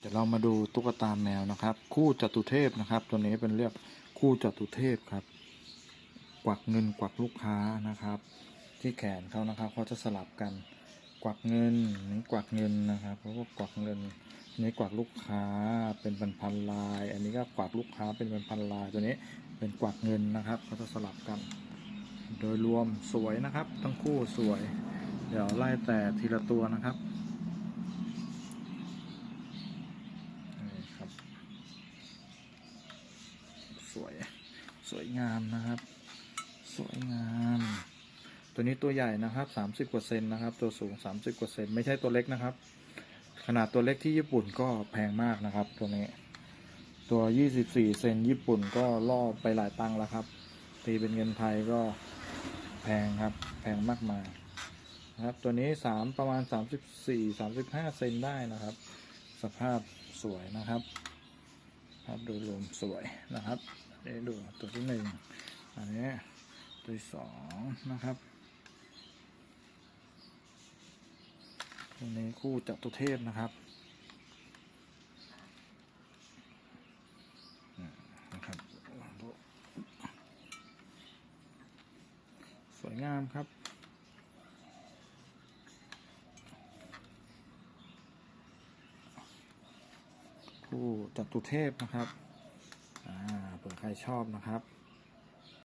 เดี๋ยวเรามาดูตุ๊กตาแมวนะครับ คู่จตุเทพนะครับ ตัวนี้เป็นเรียกคู่จตุเทพครับ กวักเงินกวักลูกค้านะครับ ที่แขนเขานะครับเขาจะสลับกันกวักเงินนี่กวักเงินนะครับเขาก็กวักเงินนนี้กวักลูกค้าเป็นพันพันลาย อันนี้ก็กวักลูกค้าเป็นพันพันลายตัวนี้เป็นกวักเงินนะครับเขาจะสลับกัน โดยรวมสวยนะครับ ทั้งคู่สวย เดี๋ยวไล่แต่ทีละตัวนะครับ นี่ครับ สวย สวยงามนะครับ สวยงาม ตัวนี้ตัวใหญ่นะครับสามสิบกว่าเซนนะครับ ตัวสูงสามสิบกว่าเซนไม่ใช่ตัวเล็กนะครับ ขนาดตัวเล็กที่ญี่ปุ่นก็แพงมากนะครับ ตัวนี้ ตัวยี่สิบสี่เซนญี่ปุ่นก็ล่อไปหลายตังค์แล้วครับ ตีเป็นเงินไทยก็แพงครับ แพงมากมายนะครับตัวนี้สามประมาณสามสิบสี่สามสิบห้าเซนได้นะครับ สภาพสวยนะครับ ภาพโดยรวมสวยนะครับเดี๋ยวดูตัวที่หนึ่งอันนี้ตัวที่สองนะครับตัวนี้คู่จัตุเทพนะครับนะครับ สวยงามครับ ผู้จตุเทพนะครับเผื่อใครชอบนะครับ